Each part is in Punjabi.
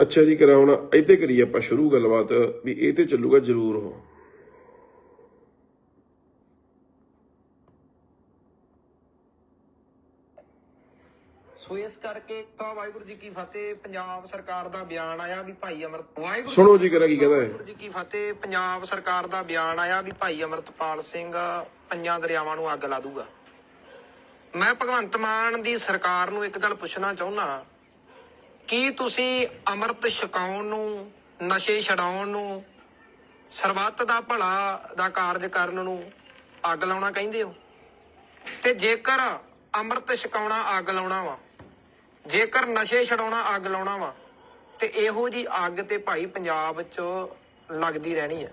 ਅੱਛਾ ਜੀ ਕਰਾ ਹੁਣ ਇੱਥੇ ਕਰੀਏ ਆਪਾਂ ਸ਼ੁਰੂ ਗੱਲਬਾਤ ਵੀ ਇਹ ਤੇ ਚੱਲੂਗਾ ਜ਼ਰੂਰ ਉਹ ਸੋ ਇਸ ਕਰਕੇ ਤਾਂ ਵਾਹਿਗੁਰੂ ਜੀ ਕੀ ਫਤਿਹ ਪੰਜਾਬ ਸਰਕਾਰ ਦਾ ਬਿਆਨ ਆਇਆ ਵੀ ਭਾਈ ਅਮਰਤ ਵਾਹਿਗੁਰੂ ਸੁਣੋ ਜੀ ਕਰਾ ਕੀ ਕਹਿੰਦਾ ਹੈ। ਵਾਹਿਗੁਰੂ ਜੀ ਕੀ ਫਤਿਹ ਪੰਜਾਬ ਸਰਕਾਰ ਦਾ ਬਿਆਨ ਆਇਆ ਵੀ ਭਾਈ ਅਮਰਤਪਾਲ ਸਿੰਘ ਪੰਜਾਂ ਦਰਿਆਵਾਂ ਨੂੰ ਅੱਗ ਲਾ ਦੂਗਾ। ਮੈਂ ਭਗਵੰਤ ਮਾਨ ਦੀ ਸਰਕਾਰ ਨੂੰ ਇੱਕ ਗੱਲ ਪੁੱਛਣਾ ਚਾਹੁੰਦਾ ਕੀ ਤੁਸੀਂ ਅੰਮ੍ਰਿਤ ਛਕਾਉਣ ਨੂੰ, ਨਸ਼ੇ ਛਡਾਉਣ ਨੂੰ, ਸਰਬੱਤ ਦਾ ਭਲਾ ਦਾ ਕਾਰਜ ਕਰਨ ਨੂੰ ਅੱਗ ਲਾਉਣਾ ਕਹਿੰਦੇ ਹੋ? ਤੇ ਜੇਕਰ ਅੰਮ੍ਰਿਤ ਛਕਾਉਣਾ ਅੱਗ ਲਾਉਣਾ ਵਾ, ਜੇਕਰ ਨਸ਼ੇ ਛਡਾਉਣਾ ਅੱਗ ਲਾਉਣਾ ਵਾ, ਤੇ ਇਹੋ ਜੀ ਅੱਗ ਤੇ ਭਾਈ ਪੰਜਾਬ 'ਚ ਲੱਗਦੀ ਰਹਿਣੀ ਆ।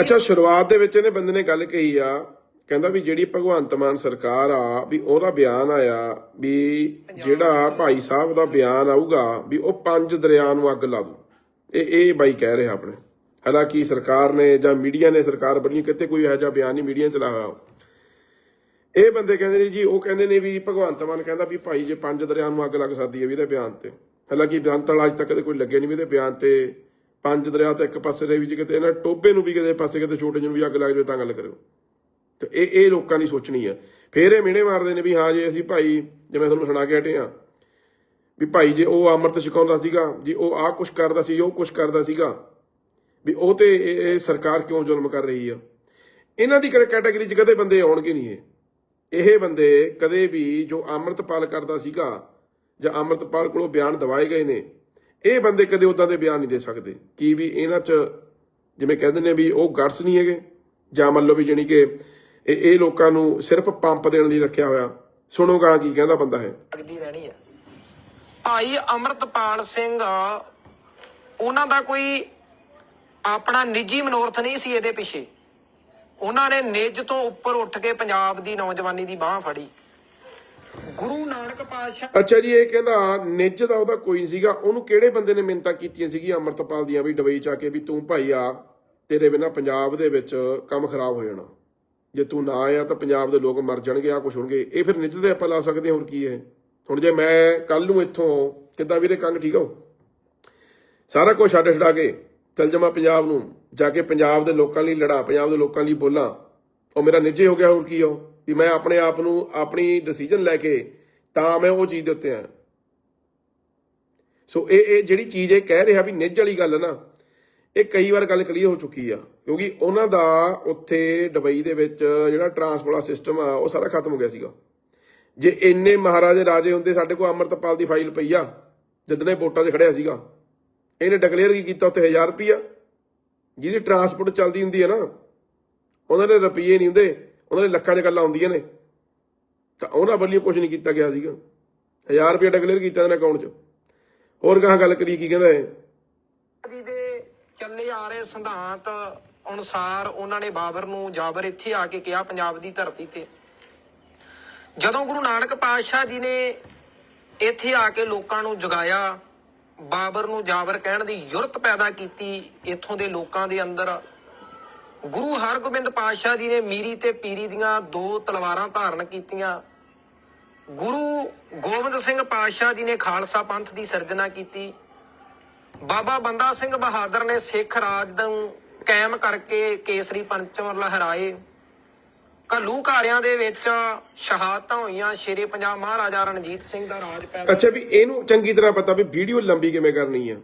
ਅੱਛਾ, ਸ਼ੁਰੂਆਤ ਦੇ ਵਿੱਚ ਇਹਨੇ ਬੰਦੇ ਨੇ ਗੱਲ ਕਹੀ ਆ ਕਹਿੰਦਾ ਵੀ ਜਿਹੜੀ ਭਗਵੰਤ ਮਾਨ ਸਰਕਾਰ ਆ, ਵੀ ਉਹਦਾ ਬਿਆਨ ਆਇਆ ਵੀ ਜਿਹੜਾ ਭਾਈ ਸਾਹਿਬ ਦਾ ਬਿਆਨ ਆਊਗਾ, ਵੀ ਉਹ ਪੰਜ ਦਰਿਆ ਨੂੰ ਅੱਗ ਲਾ ਦੂ। ਇਹ ਇਹ ਬਾਈ ਕਹਿ ਰਿਹਾ ਆਪਣੇ। ਹਾਲਾਂਕਿ ਸਰਕਾਰ ਨੇ ਜਾਂ ਮੀਡੀਆ ਨੇ, ਸਰਕਾਰ ਬਣੀ ਕਿਤੇ ਕੋਈ ਇਹੋ ਜਿਹਾ ਬਿਆਨ ਨਹੀਂ ਮੀਡੀਆ ਚ ਲਾਇਆ ਇਹ ਬੰਦੇ ਕਹਿੰਦੇ ਨੇ ਜੀ, ਉਹ ਕਹਿੰਦੇ ਨੇ ਵੀ ਭਗਵੰਤ ਮਾਨ ਕਹਿੰਦਾ ਵੀ ਭਾਈ ਜੇ ਪੰਜ ਦਰਿਆ ਨੂੰ ਅੱਗ ਲੱਗ ਸਕਦੀ ਹੈ ਵੀ ਇਹਦੇ ਬਿਆਨ ਤੇ। ਹਾਲਾਂਕਿ ਬਿਆਨ ਤਾਂ ਅੱਜ ਤੱਕ ਕੋਈ ਲੱਗੇ ਨਹੀਂ ਵੀ ਇਹਦੇ ਬਿਆਨ ਤੇ ਪੰਜ ਦਰਿਆ ਤਾਂ ਇੱਕ ਪਾਸੇ ਦੇ ਵੀ ਜੇ ਕਿਤੇ ਇਹਨਾਂ ਟੋਬੇ ਨੂੰ ਵੀ ਕਿਤੇ ਪਾਸੇ ਕਿਤੇ ਛੋਟੇ ਜਿਹੇ ਨੂੰ ਵੀ ਅੱਗ ਲੱਗ ਜਾਵੇ ਤਾਂ ਗੱਲ ਕਰਿਓ। ਤੇ ਇਹ ਇਹ ਲੋਕਾਂ ਦੀ ਸੋਚਣੀ ਆ। ਫੇਰ ਇਹ ਮਿਹਣੇ ਮਾਰਦੇ ਨੇ ਵੀ ਹਾਂ ਜੇ ਅਸੀਂ ਭਾਈ ਜਿਵੇਂ ਤੁਹਾਨੂੰ ਸੁਣਾ ਕੇ ਹਟੇ ਆ ਵੀ ਭਾਈ ਜੇ ਉਹ ਅੰਮ੍ਰਿਤ ਛਕਾਉਂਦਾ ਸੀਗਾ, ਜੀ ਉਹ ਆਹ ਕੁਛ ਕਰਦਾ ਸੀ, ਉਹ ਕੁਛ ਕਰਦਾ ਸੀਗਾ, ਵੀ ਉਹ ਤੇ ਇਹ ਸਰਕਾਰ ਕਿਉਂ ਜ਼ੁਲਮ ਕਰ ਰਹੀ ਆ? ਇਹਨਾਂ ਦੀ ਕੈਟਾਗਰੀ 'ਚ ਕਦੇ ਬੰਦੇ ਆਉਣਗੇ ਨਹੀਂ ਇਹ। ਇਹ ਬੰਦੇ ਕਦੇ ਵੀ ਜੋ ਅੰਮ੍ਰਿਤਪਾਲ ਕਰਦਾ ਸੀਗਾ, ਜਾਂ ਅੰਮ੍ਰਿਤਪਾਲ ਕੋਲੋਂ ਬਿਆਨ ਦਵਾਏ ਗਏ ਨੇ, ਇਹ ਬੰਦੇ ਕਦੇ ਉਦਾਂ ਦੇ ਬਿਆਨ ਨਹੀਂ ਦੇ ਸਕਦੇ। ਕੀ ਵੀ ਇਹਨਾਂ 'ਚ ਜਿਵੇਂ ਕਹਿੰਦੇ ਨੇ ਵੀ ਉਹ ਗਟਸ ਨਹੀਂ ਹੈਗੇ, ਜਾਂ ਮੰਨ ਲਓ ਵੀ ਜਾਣੀ ਕਿ ਇਹ ਇਹ ਲੋਕਾਂ ਨੂੰ ਸਿਰਫ ਪੰਪ ਦੇਣ ਲਈ ਰੱਖਿਆ ਹੋਇਆ। ਸੁਣੋਗਾ ਕੀ ਕਹਿੰਦਾ ਬੰਦਾ ਹੈ ਲੱਗਦੀ ਰਹਿਣੀ ਆ। ਭਾਈ ਅਮਰਤਪਾਲ ਸਿੰਘ ਉਹਨਾਂ ਦਾ ਕੋਈ ਆਪਣਾ ਨਿੱਜੀ ਮਨੋਰਥ ਨਹੀਂ ਸੀ ਇਹਦੇ ਪਿੱਛੇ। ਉਹਨਾਂ ਨੇ ਨਿੱਜ ਤੋਂ ਉੱਪਰ ਉੱਠ ਕੇ ਪੰਜਾਬ ਦੀ ਨੌਜਵਾਨੀ ਦੀ ਬਾਹ ਫੜੀ। ਗੁਰੂ ਨਾਨਕ ਪਾਤਸ਼ਾਹ ਅੱਛਾ ਜੀ ਇਹ ਕਹਿੰਦਾ ਨਿੱਜ ਦਾ ਉਹਦਾ ਕੋਈ ਨਹੀਂ ਸੀਗਾ। ਉਹਨੂੰ ਕਿਹੜੇ ਬੰਦੇ ਨੇ ਮਿੰਤਾ ਕੀਤੀਆਂ ਸੀਗੀਆਂ ਅਮਰਤਪਾਲ ਦੀਆਂ ਵੀ ਡਬਈ ਚ ਆ ਕੇ ਵੀ ਤੂੰ ਭਾਈ ਆ ਤੇਰੇ ਬਿਨਾ ਪੰਜਾਬ ਦੇ ਵਿੱਚ ਕੰਮ ਖਰਾਬ ਹੋ ਜਾਣਾ। ਜੇ ਤੂੰ ਨਾ ਆਇਆ ਤਾਂ ਪੰਜਾਬ ਦੇ ਲੋਕ ਮਰ ਜਾਣਗੇ ਆ ਕੁਛ ਹੋਣਗੇ। ਇਹ ਫਿਰ ਨਿੱਜ ਦੇ ਆਪਾਂ ਲਾ ਸਕਦੇ ਹਾਂ ਹੋਰ ਕੀ ਹੈ? ਹੁਣ ਜੇ ਮੈਂ ਕੱਲ ਨੂੰ ਇੱਥੋਂ, ਕਿੱਦਾਂ ਵੀਰੇ ਕੰਗ ਠੀਕ ਹੋ? ਸਾਰਾ ਕੁਝ ਛੱਡ ਛਡਾ ਕੇ ਚੱਲ ਜਾਵਾਂ ਪੰਜਾਬ ਨੂੰ, ਜਾ ਕੇ ਪੰਜਾਬ ਦੇ ਲੋਕਾਂ ਲਈ ਲੜਾਂ, ਪੰਜਾਬ ਦੇ ਲੋਕਾਂ ਲਈ ਬੋਲਾਂ। ਉਹ ਮੇਰਾ ਨਿੱਜੇ ਹੋ ਗਿਆ, ਹੋਰ ਕੀ ਹੋ ਵੀ ਮੈਂ ਆਪਣੇ ਆਪ ਨੂੰ ਆਪਣੀ ਡਿਸੀਜਨ ਲੈ ਕੇ ਤਾਂ ਮੈਂ ਉਹ ਚੀਜ਼ ਦੇ ਉੱਤੇ ਆ। ਸੋ ਇਹ ਇਹ ਜਿਹੜੀ ਚੀਜ਼ ਇਹ ਕਹਿ ਰਿਹਾ ਵੀ ਨਿੱਜ ਵਾਲੀ ਗੱਲ ਨਾ ਇਹ ਕਈ ਵਾਰ ਗੱਲ ਕਲੀਅਰ ਹੋ ਚੁੱਕੀ ਆ, ਕਿਉਂਕਿ ਉਹਨਾਂ ਦਾ ਉੱਥੇ ਦੁਬਈ ਦੇ ਵਿੱਚ ਜਿਹੜਾ ਟਰਾਂਸਪੋਰਟ ਦਾ ਸਿਸਟਮ ਆ, ਉਹ ਸਾਰਾ ਖਤਮ ਹੋ ਗਿਆ ਸੀਗਾ। ਜੇ ਇੰਨੇ ਮਹਾਰਾਜੇ ਰਾਜੇ ਹੁੰਦੇ, ਸਾਡੇ ਕੋਲ ਅਮਰਤਪਾਲ ਦੀ ਫਾਈਲ ਪਈ ਆ, ਜਿੱਦਣੇ ਵੋਟਾਂ 'ਚ ਖੜਿਆ ਸੀਗਾ। ਇਹਨੇ ਡਿਕਲੇਅਰ ਕੀ ਕੀਤਾ ਉੱਥੇ 1000 ਰੁਪਿਆ ਜਿਹਦੀ ਟਰਾਂਸਪੋਰਟ ਚੱਲਦੀ ਹੁੰਦੀ ਹੈ ਨਾ, ਉਹਨਾਂ ਦੇ ਰੁਪਈਏ ਨਹੀਂ ਹੁੰਦੇ, ਉਹਨਾਂ ਦੇ ਲੱਖਾਂ 'ਚ ਗੱਲਾਂ ਆਉਂਦੀਆਂ ਨੇ। ਤਾਂ ਉਹਨਾਂ ਵੱਲੋਂ ਕੁਝ ਨਹੀਂ ਕੀਤਾ ਗਿਆ ਸੀਗਾ। 1000 ਰੁਪਏ ਡਿਕਲੇਅਰ ਕੀਤਾ ਇਹਨਾਂ ਅਕਾਊਂਟ 'ਚ। ਹੋਰ ਕਹਾਂ ਗੱਲ ਕਰੀ ਕੀ ਕਹਿੰਦਾ ਹੈ ਜੀ ਦੇ ਚੱਲੇ ਆ ਰਹੇ ਸਿਧਾਂਤ ਅਨੁਸਾਰ ਉਹਨਾਂ ਨੇ ਬਾਬਰ ਨੂੰ ਜਾਬਰ ਇੱਥੇ ਆ ਕੇ ਕਿਹਾ ਪੰਜਾਬ ਦੀ ਧਰਤੀ ਤੇ। ਜਦੋਂ ਗੁਰੂ ਨਾਨਕ ਪਾਤਸ਼ਾਹ ਜੀ ਨੇ ਇੱਥੇ ਆ ਕੇ ਲੋਕਾਂ ਨੂੰ ਜਗਾਇਆ, ਬਾਬਰ ਨੂੰ ਜਾਬਰ ਕਹਿਣ ਦੀ ਯੁਰਤ ਪੈਦਾ ਕੀਤੀ ਇੱਥੋਂ ਦੇ ਲੋਕਾਂ ਦੇ ਅੰਦਰ, ਗੁਰੂ ਹਰਗੋਬਿੰਦ ਪਾਤਸ਼ਾਹ ਜੀ ਨੇ ਮੀਰੀ ਤੇ ਪੀਰੀ ਦੀਆਂ ਦੋ ਤਲਵਾਰਾਂ ਧਾਰਨ ਕੀਤੀਆਂ। ਗੁਰੂ ਗੋਬਿੰਦ ਸਿੰਘ ਪਾਤਸ਼ਾਹ ਜੀ ਨੇ ਖਾਲਸਾ ਪੰਥ ਦੀ ਸਿਰਜਣਾ ਕੀਤੀ। ਬਾਬਾ ਬੰਦਾ ਸਿੰਘ ਬਹਾਦਰ ਨੇ ਸਿੱਖ ਰਾਜ ਨੂੰ ਕਾਇਮ ਕਰਕੇ ਕੇਸਰੀ ਪੰਚਮ ਲਹਿਰਾਏ ਘੱਲੂ ਘਾਰਿਆਂ ਦੇ ਵਿੱਚ ਸ਼ਹਾਦਤਾਂ ਹੋਈਆਂ ਸ਼ੇਰੇ ਪੰਜਾਬ ਮਹਾਰਾਜਾ ਰਣਜੀਤ ਸਿੰਘ ਦਾ ਰਾਜ ਪੈਦਾ ਅੱਛਾ ਵੀ ਇਹਨੂੰ ਚੰਗੀ ਤਰ੍ਹਾਂ ਪਤਾ ਵੀ ਵੀਡੀਓ ਲੰਬੀ ਕਿਵੇਂ ਕਰਨੀ ਆ।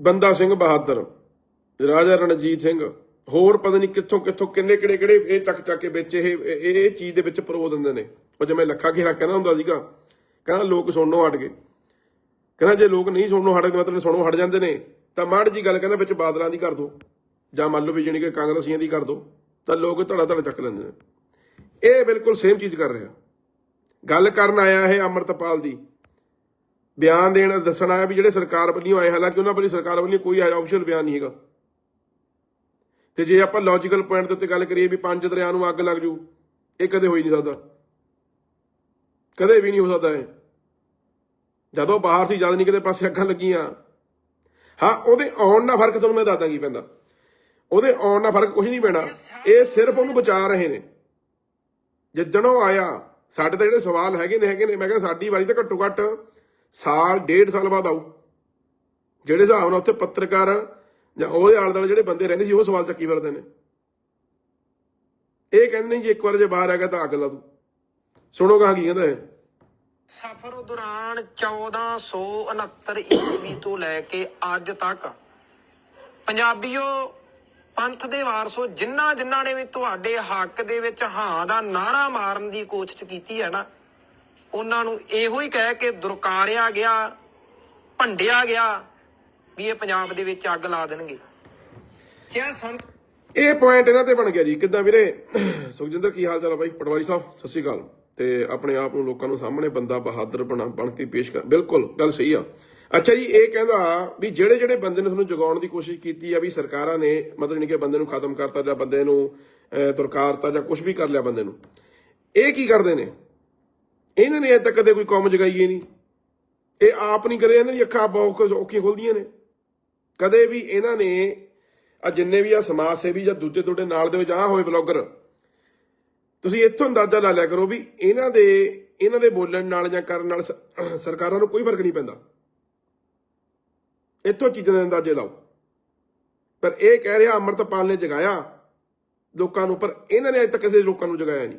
ਬੰਦਾ ਸਿੰਘ ਬਹਾਦਰ, ਰਾਜਾ ਰਣਜੀਤ ਸਿੰਘ, ਹੋਰ ਪਤਾ ਨਹੀਂ ਕਿੱਥੋਂ ਕਿੱਥੋਂ ਕਿੰਨੇ ਕਿਹੜੇ ਕਿਹੜੇ ਇਹ ਚੱਕ ਚੱਕ ਕੇ ਵਿੱਚ ਇਹ ਇਹ ਚੀਜ਼ ਦੇ ਵਿੱਚ ਪਰੋ ਦਿੰਦੇ ਨੇ। ਉਹ ਜਿਵੇਂ ਲੱਖਾ ਘੇਰਾ ਕਹਿੰਦਾ ਹੁੰਦਾ ਸੀਗਾ, ਕਹਿੰਦਾ ਲੋਕ ਸੁਣਨੋਂ ਹਟ ਗਏ। ਕਹਿੰਦਾ ਜੇ ਲੋਕ ਨਹੀਂ ਸੁਣਨੋਂ ਹਟਦੇ ਮਤਲਬ ਸੁਣੋ ਹਟ ਜਾਂਦੇ ਨੇ, ਤਾਂ ਮਾੜ ਜੀ ਗੱਲ ਕਹਿੰਦਾ ਵਿੱਚ ਬਾਦਲਾਂ ਦੀ ਕਰ ਦੋ, ਜਾਂ ਮੰਨ ਲਓ ਵੀ ਜਾਣੀ ਕਿ ਕਾਂਗਰਸੀਆਂ ਦੀ ਕਰ ਦੋ, ਤਾਂ ਲੋਕ ਧੜਾ ਧੜਾ ਚੱਕ ਲੈਂਦੇ ਨੇ। ਇਹ ਬਿਲਕੁਲ ਸੇਮ ਚੀਜ਼ ਕਰ ਰਿਹਾ। ਗੱਲ ਕਰਨ ਆਇਆ ਇਹ ਅਮਰਤਪਾਲ ਦੀ। ਬਿਆਨ ਦੇਣ ਦੱਸਣ ਆਇਆ ਵੀ ਜਿਹੜੇ ਸਰਕਾਰ ਵੱਲੋਂ ਆਏ, ਹਾਲਾਂਕਿ ਉਹਨਾਂ ਵੱਲੋਂ ਸਰਕਾਰ ਵੱਲੋਂ ਕੋਈ ਆਫੀਸ਼ੀਅਲ ਬਿਆਨ ਨਹੀਂ ਹੈਗਾ। ਤੇ ਜੇ ਆਪਾਂ ਲੌਜੀਕਲ ਪੁਆਇੰਟ ਦੇ ਉੱਤੇ ਗੱਲ ਕਰੀਏ ਵੀ ਪੰਜ ਦਰਿਆ ਨੂੰ ਅੱਗ ਲੱਗ ਜੂ, ਇਹ ਕਦੇ ਹੋ ਹੀ ਨਹੀਂ ਸਕਦਾ। ਕਦੇ ਵੀ ਨਹੀਂ ਹੋ ਸਕਦਾ ਇਹ। ਜਦੋਂ ਬਾਹਰ ਸੀ, ਜਦ ਨਹੀਂ ਕਿਤੇ ਪਾਸੇ ਅੱਗਾਂ ਲੱਗੀਆਂ। ਹਾਂ, ਉਹਦੇ ਆਉਣ ਨਾਲ ਫ਼ਰਕ ਤੁਹਾਨੂੰ ਮੈਂ ਦੱਸਦਾ ਕੀ ਪੈਂਦਾ। ਉਹਦੇ ਆਉਣ ਨਾਲ ਫ਼ਰਕ ਕੁਝ ਨਹੀਂ ਪੈਣਾ। ਇਹ ਸਿਰਫ ਉਹਨੂੰ ਬਚਾ ਰਹੇ ਨੇ। ਜਿੱਦਣ ਉਹ ਆਇਆ, ਸਾਡੇ ਤਾਂ ਜਿਹੜੇ ਸਵਾਲ ਹੈਗੇ ਨੇ ਹੈਗੇ ਨੇ। ਮੈਂ ਕਿਹਾ ਸਾਡੀ ਵਾਰੀ ਤਾਂ ਘੱਟੋ ਘੱਟ ਸਾਲ, ਡੇਢ ਸਾਲ ਬਾਅਦ ਆਉ ਜਿਹੜੇ ਹਿਸਾਬ ਨਾਲ ਉੱਥੇ ਪੱਤਰਕਾਰ ਜਾਂ ਉਹਦੇ ਆਲੇ ਦੁਆਲੇ ਜਿਹੜੇ ਬੰਦੇ ਰਹਿੰਦੇ ਸੀ, ਉਹ ਸਵਾਲ ਚੱਕੀ ਫਿਰਦੇ ਨੇ। ਇਹ ਕਹਿੰਦੇ ਨੇ ਜੀ, ਇੱਕ ਵਾਰ ਜੇ ਬਾਹਰ ਆ ਗਿਆ ਤਾਂ ਅੱਗ ਲਾ ਦੂ ਸੁਣੋ ਕਹਾਂ ਕੀ ਕਹਿੰਦਾ ਹੈ ਸਫ਼ਰ ਦੌਰਾਨ 1469 ਈਸਵੀ ਤੋਂ ਲੈ ਕੇ ਅੱਜ ਤੱਕ ਪੰਜਾਬੀਓ ਪੰਥ ਦੇ ਵਾਰਸੋ ਜਿਨ੍ਹਾਂ ਜਿਨ੍ਹਾਂ ਨੇ ਵੀ ਤੁਹਾਡੇ ਹੱਕ ਦੇ ਵਿੱਚ ਹਾਂ ਦਾ ਨਾਰਾ ਮਾਰਨ ਦੀ ਕੋਸ਼ਿਸ਼ ਕੀਤੀ ਹੈ ਨਾ, ਉਹਨਾਂ ਨੂੰ ਇਹੋ ਹੀ ਕਹਿ ਕੇ ਦੁਰਕਾਰਿਆ ਗਿਆ, ਭੰਡਿਆ ਗਿਆ ਵੀ ਇਹ ਪੰਜਾਬ ਦੇ ਵਿੱਚ ਅੱਗ ਲਾ ਦੇਣਗੇ। ਕਿਆ ਸੰਤ ਇਹ ਪੁਆਇੰਟ ਇਹਨਾਂ ਤੇ ਬਣ ਗਿਆ ਜੀ। ਕਿੱਦਾਂ ਵੀਰੇ? ਸੁਖਜਿੰਦਰ, ਕੀ ਹਾਲ ਚਾਲ ਆ ਬਾਈ? ਪਟਵਾਰੀ ਸਾਹਿਬ, ਸਤਿ ਸ਼੍ਰੀ ਅਕਾਲ। ਤੇ ਆਪਣੇ ਆਪ ਨੂੰ ਲੋਕਾਂ ਨੂੰ ਸਾਹਮਣੇ ਬੰਦਾ ਬਹਾਦਰ ਬਣਾ, ਬਣ ਕੇ ਪੇਸ਼ ਕਰ, ਬਿਲਕੁਲ, ਗੱਲ ਸਹੀ ਆ। ਅੱਛਾ ਜੀ, ਇਹ ਕਹਿੰਦਾ ਵੀ ਜਿਹੜੇ ਜਿਹੜੇ ਬੰਦੇ ਨੇ ਤੁਹਾਨੂੰ ਜਗਾਉਣ ਦੀ ਕੋਸ਼ਿਸ਼ ਕੀਤੀ ਆ ਵੀ ਸਰਕਾਰਾਂ ਨੇ, ਮਤਲਬ ਨਹੀਂ ਕਿ ਬੰਦੇ ਨੂੰ ਖਤਮ ਕਰਤਾ ਜਾਂ ਬੰਦੇ ਨੂੰ ਤੁਰਕਾਰਤਾ ਜਾਂ ਕੁਝ ਵੀ ਕਰ ਲਿਆ ਬੰਦੇ ਨੂੰ, ਇਹ ਕੀ ਕਰਦੇ ਨੇ? ਇਹਨਾਂ ਨੇ ਅਜੇ ਤੱਕ ਕਦੇ ਕੋਈ ਕੌਮ ਜਗਾਈ ਨਹੀਂ। ਇਹ ਆਪ ਨਹੀਂ ਕਦੇ, ਇਹਨਾਂ ਦੀ ਅੱਖਾਂ ਬਹੁਤ ਔਖੀਆਂ ਖੁੱਲਦੀਆਂ ਨੇ। ਕਦੇ ਵੀ ਇਹਨਾਂ ਨੇ, ਆ ਜਿੰਨੇ ਵੀ ਆ ਸਮਾਜ ਸੇਵੀ ਜਾਂ ਦੂਜੇ ਤੁਹਾਡੇ ਨਾਲ ਦੇ ਵਿੱਚ ਆ ਹੋਏ ਬਲੌਗਰ ਤੁਸੀਂ ਇੱਥੋਂ ਅੰਦਾਜ਼ਾ ਲਾ ਲਿਆ ਕਰੋ ਵੀ ਇਹਨਾਂ ਦੇ ਇਹਨਾਂ ਦੇ ਬੋਲਣ ਨਾਲ ਜਾਂ ਕਰਨ ਨਾਲ ਸਰਕਾਰਾਂ ਨੂੰ ਕੋਈ ਫ਼ਰਕ ਨਹੀਂ ਪੈਂਦਾ। ਇੱਥੋਂ ਚੀਜ਼ਾਂ ਦੇ ਅੰਦਾਜ਼ੇ ਲਾਓ। ਪਰ ਇਹ ਕਹਿ ਰਿਹਾ ਅੰਮ੍ਰਿਤਪਾਲ ਨੇ ਜਗਾਇਆ ਲੋਕਾਂ ਨੂੰ, ਪਰ ਇਹਨਾਂ ਨੇ ਅਜੇ ਤੱਕ ਕਿਸੇ ਲੋਕਾਂ ਨੂੰ ਜਗਾਇਆ ਨਹੀਂ।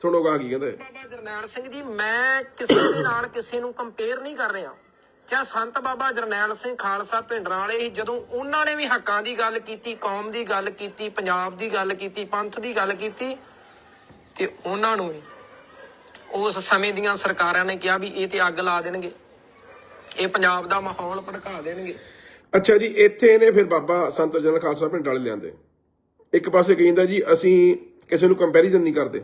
ਸੁਣੋ ਗਾ ਕੀ ਕਹਿੰਦੇ? ਬਾਬਾ ਜਰਨੈਲ ਸਿੰਘ ਜੀ, ਮੈਂ ਕਿਸੇ ਦੇ ਨਾਲ ਕਿਸੇ ਨੂੰ ਕੰਪੇਅਰ ਨਹੀਂ ਕਰ ਰਿਹਾ। ਕਿਆ ਸੰਤ ਬਾਬਾ ਜਰਨੈਲ ਸਿੰਘ ਖਾਲਸਾ ਭਿੰਡਰਾਂ ਵਾਲੇ ਜਦੋਂ ਉਹਨਾਂ ਨੇ ਵੀ ਹੱਕਾਂ ਦੀ ਗੱਲ ਕੀਤੀ, ਕੌਮ ਦੀ ਗੱਲ ਕੀਤੀ, ਪੰਜਾਬ ਦੀ ਗੱਲ ਕੀਤੀ, ਪੰਥ ਦੀ ਗੱਲ ਕੀਤੀ, ਤੇ ਉਹਨਾਂ ਨੂੰ ਉਸ ਸਮੇਂ ਦੀਆਂ ਸਰਕਾਰਾਂ ਨੇ ਕਿਹਾ ਵੀ ਇਹ ਤੇ ਅੱਗ ਲਾ ਦੇਣਗੇ। ਇਹ ਪੰਜਾਬ ਦਾ ਮਾਹੌਲ ਭੜਕਾ ਦੇਣਗੇ। ਅੱਛਾ ਜੀ, ਇੱਥੇ ਇਹਨੇ ਫਿਰ ਬਾਬਾ ਸੰਤ ਜਨਰਲ ਖਾਲਸਾ ਪਿੰਡ ਵਾਲੇ ਲਿਆਂਦੇ। ਇੱਕ ਪਾਸੇ ਕਹਿੰਦਾ ਜੀ, ਅਸੀਂ ਕਿਸੇ ਨੂੰ ਕੰਪੈਰੀਜ਼ਨ ਨਹੀਂ ਕਰਦੇ।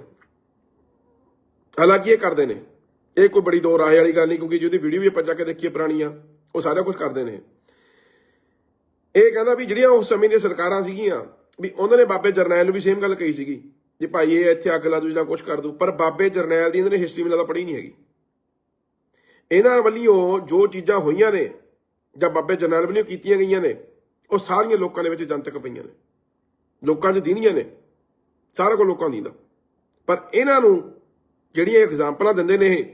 ਹਾਲਾਂਕਿ ਇਹ ਕਰਦੇ ਨੇ। ਇਹ ਕੋਈ ਬੜੀ ਦੋ ਰਾਏ ਵਾਲੀ ਗੱਲ ਨਹੀਂ, ਕਿਉਂਕਿ ਜਿਹਦੀ ਵੀਡੀਓ ਵੀ ਆਪਾਂ ਜਾ ਕੇ ਦੇਖੀਏ ਪੁਰਾਣੀ ਆ ਉਹ ਸਾਰਾ ਕੁਝ ਕਰਦੇ ਨੇ। ਇਹ ਕਹਿੰਦਾ ਵੀ ਜਿਹੜੀਆਂ ਉਸ ਸਮੇਂ ਦੀਆਂ ਸਰਕਾਰਾਂ ਸੀਗੀਆਂ, ਵੀ ਉਹਨਾਂ ਨੇ ਬਾਬੇ ਜਰਨੈਲ ਨੂੰ ਵੀ ਸੇਮ ਗੱਲ ਕਹੀ ਸੀਗੀ ਜੇ ਭਾਈ ਇਹ ਇੱਥੇ ਅੱਗ ਲਾ ਦੂ ਜਾਂ ਕੁਝ ਕਰ ਦੂ ਪਰ ਬਾਬੇ ਜਰਨੈਲ ਦੀ ਇਹਨਾਂ ਨੇ ਹਿਸਟਰੀ ਮੈਨੂੰ ਲੱਗਦਾ ਪੜ੍ਹੀ ਨਹੀਂ ਹੈਗੀ। ਇਹਨਾਂ ਵੱਲੋਂ ਜੋ ਚੀਜ਼ਾਂ ਹੋਈਆਂ ਨੇ, ਜਾਂ ਬਾਬੇ ਜਰਨੈਲ ਵੱਲੋਂ ਕੀਤੀਆਂ ਗਈਆਂ ਨੇ, ਉਹ ਸਾਰੀਆਂ ਲੋਕਾਂ ਦੇ ਵਿੱਚ ਜਨਤਕ ਪਈਆਂ ਨੇ। ਲੋਕਾਂ 'ਚ ਦੀਨੀਆਂ ਨੇ, ਸਾਰਾ ਕੁਝ ਲੋਕਾਂ ਦੀ ਦਾ ਪਰ ਇਹਨਾਂ ਨੂੰ ਜਿਹੜੀਆਂ ਐਗਜ਼ਾਮਪਲਾਂ ਦਿੰਦੇ ਨੇ ਇਹ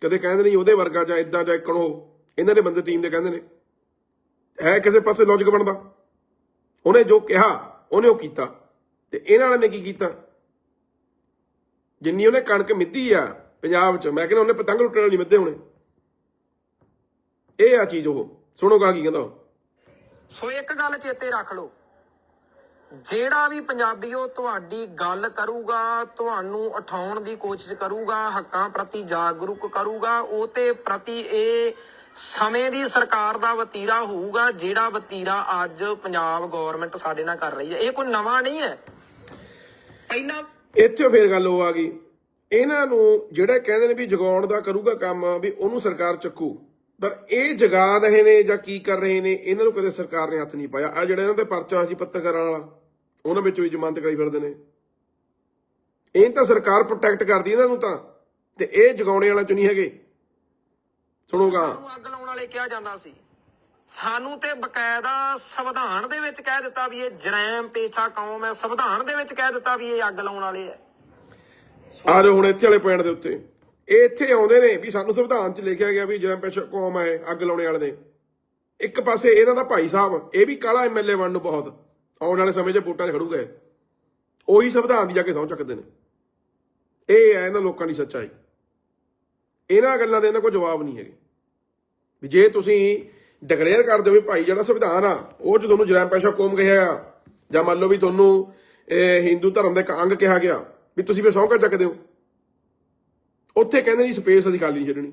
ਕਦੇ ਕਹਿੰਦੇ ਨਹੀਂ ਉਹਦੇ ਵਰਗਾ ਜਾਂ ਇਦਾਂ ਜਾਂ ਇੱਕਣ ਉਹ। ਇਹਨਾਂ ਦੇ ਬੰਦੇ ਟੀਮ ਦੇ ਕਹਿੰਦੇ ਨੇ। ਹੈ ਕਿਸੇ ਪਾਸੇ ਲੌਜੀਕ ਬਣਦਾ? ਉਹਨੇ ਜੋ ਕਿਹਾ, ਉਹਨੇ ਉਹ ਕੀਤਾ। ਤੇ ਇਹਨਾਂ ਨੇ ਕੀ ਕੀਤਾ? ਜਿੰਨੀ ਉਹਨੇ ਕਣਕ ਮਿੱਧੀ ਆ ਪੰਜਾਬ 'ਚ, ਮੈਂ ਕਹਿੰਦਾ ਉਹਨੇ ਪਤੰਗ ਲੁੱਟਣ ਵਾਲੀ ਮਿੱਧੇ ਹੋਣੇ। ਇਹ ਆ ਚੀਜ਼ ਉਹ। ਸੁਣੋ ਗਾ ਕੀ ਕਹਿੰਦਾ ਉਹ। ਸੋ ਇੱਕ ਗੱਲ ਚੇਤੇ ਰੱਖ ਲਓ। ਜਿਹੜਾ ਵੀ ਪੰਜਾਬੀ ਪੰਜਾਬੀਓ ਤੁਹਾਡੀ ਗੱਲ ਕਰੂਗਾ, ਤੁਹਾਨੂੰ ਉਠਾਉਣ ਦੀ ਕੋਸ਼ਿਸ਼ ਕਰੂਗਾ, ਹੱਕਾਂ ਪ੍ਰਤੀ ਜਾਗਰੂਕ ਕਰੂਗਾ ਉਹ ਤੇ ਪ੍ਰਤੀ ਇਹ ਸਮੇਂ ਦੀ ਸਰਕਾਰ ਦਾ ਵਤੀਰਾ ਹੋਊਗਾ, ਜਿਹੜਾ ਵਤੀਰਾ ਅੱਜ ਪੰਜਾਬ ਗਵਰਨਮੈਂਟ ਸਾਡੇ ਨਾਲ ਕਰ ਰਹੀ ਹੈ। ਇਹ ਕੋਈ ਨਵਾਂ ਨਹੀਂ ਹੈ। ਪਹਿਲਾਂ ਇੱਥੇ ਫੇਰ ਗੱਲ ਉਹ ਆ ਗਈ। ਇਹਨਾਂ ਨੂੰ ਜਿਹੜਾ ਕਹਿੰਦੇ ਨੇ ਵੀ ਜਗਾਉਣ ਦਾ ਕਰੂਗਾ ਕੰਮ, ਵੀ ਉਹਨੂੰ ਸਰਕਾਰ ਚੱਕੂ। ਪਰ ਇਹ ਜਗਾ ਰਹੇ ਨੇ ਜਾਂ ਕੀ ਕਰ ਰਹੇ ਨੇ, ਇਹਨਾਂ ਨੂੰ ਕਦੇ ਸਰਕਾਰ ਨੇ ਹੱਥ ਨਹੀਂ ਪਾਇਆ। ਆ ਜਿਹੜਾ ਇਹਨਾਂ ਤੇ ਪਰਚਾ ਸੀ ਪੱਤਰਕਾਰਾਂ ਵਾਲਾ। ਉਹਨਾਂ ਵਿੱਚ ਵੀ ਜ਼ਮਾਨਤ ਕਰਾਈ ਫਿਰਦੇ ਨੇ। ਇਹ ਤਾਂ ਸਰਕਾਰ ਪ੍ਰੋਟੈਕਟ ਕਰਦੀ ਇਹਨਾਂ ਨੂੰ ਤਾਂ ਤੇ ਇਹ ਜਗਾਉਣੇ ਵਾਲਾ ਚ ਨਹੀਂ ਹੈਗੇ। ਸੁਣੋਗਾ। ਸਾਨੂੰ ਅੱਗ ਲਾਉਣ ਵਾਲੇ ਕਿਹਾ ਜਾਂਦਾ ਸੀ। ਸਾਨੂੰ ਤੇ ਬਕਾਇਦਾ ਸੰਵਿਧਾਨ ਦੇ ਵਿੱਚ ਕਹਿ ਦਿੱਤਾ ਵੀ ਇਹ ਜਰੈਮ ਪੇਛਾ ਕੌਮ ਹੈ। ਸੰਵਿਧਾਨ ਦੇ ਵਿੱਚ ਕਹਿ ਦਿੱਤਾ ਵੀ ਇਹ ਅੱਗ ਲਾਉਣ ਵਾਲੇ ਹੈ। ਆ ਰਹੇ ਹੁਣ ਇੱਥੇ ਵਾਲੇ ਪੁਆਇੰਟ ਦੇ ਉੱਤੇ। ਇਹ ਇੱਥੇ ਆਉਂਦੇ ਨੇ ਵੀ ਸਾਨੂੰ ਸੰਵਿਧਾਨ 'ਚ ਲਿਖਿਆ ਗਿਆ ਵੀ ਜੈਮ ਪੇਸ਼ਾ ਕੌਮ ਹੈ ਅੱਗ ਲਾਉਣੇ ਵਾਲੇ ਨੇ। ਇੱਕ ਪਾਸੇ ਇਹਨਾਂ ਦਾ ਭਾਈ ਸਾਹਿਬ ਇਹ ਵੀ ਕਾਲਾ ਐਮਐਲਏ ਬਣ ਨੂੰ ਬਹੁਤ। ਆਉਣ ਵਾਲੇ ਸਮੇਂ 'ਚ ਵੋਟਾਂ 'ਚ ਖੜੂਗਾ। ਉਹੀ ਸੰਵਿਧਾਨ ਦੀ ਜਾ ਕੇ ਸਹੁੰ ਚੱਕਦੇ ਨੇ। ਇਹ ਹੈ ਇਹਨਾਂ ਲੋਕਾਂ ਦੀ ਸੱਚਾਈ। ਇਹਨਾਂ ਗੱਲਾਂ ਦੇ ਇਹਨਾਂ ਕੋਲ ਜਵਾਬ ਨਹੀਂ ਹੈਗੇ। ਵੀ ਜੇ ਤੁਸੀਂ ਡਿਕਲੇਅਰ ਕਰ ਦਿਓ ਵੀ ਭਾਈ ਜਿਹੜਾ ਸੰਵਿਧਾਨ ਆ, ਉਹ 'ਚ ਤੁਹਾਨੂੰ ਜੈਮ ਪੇਸ਼ਾ ਕੌਮ ਕਿਹਾ ਆ ਜਾਂ ਮੰਨ ਲਓ ਵੀ ਤੁਹਾਨੂੰ ਇਹ ਹਿੰਦੂ ਧਰਮ ਦਾ ਇੱਕ ਅੰਗ ਕਿਹਾ ਗਿਆ, ਵੀ ਤੁਸੀਂ ਵੀ ਸਹੁੰ ਕਾ ਚੱਕਦੇ ਹੋ? ਉੱਥੇ ਕਹਿੰਦੇ ਜੀ ਸਪੇਸ ਅਸੀਂ ਖਾਲੀ ਨਹੀਂ ਛੱਡਣੀ।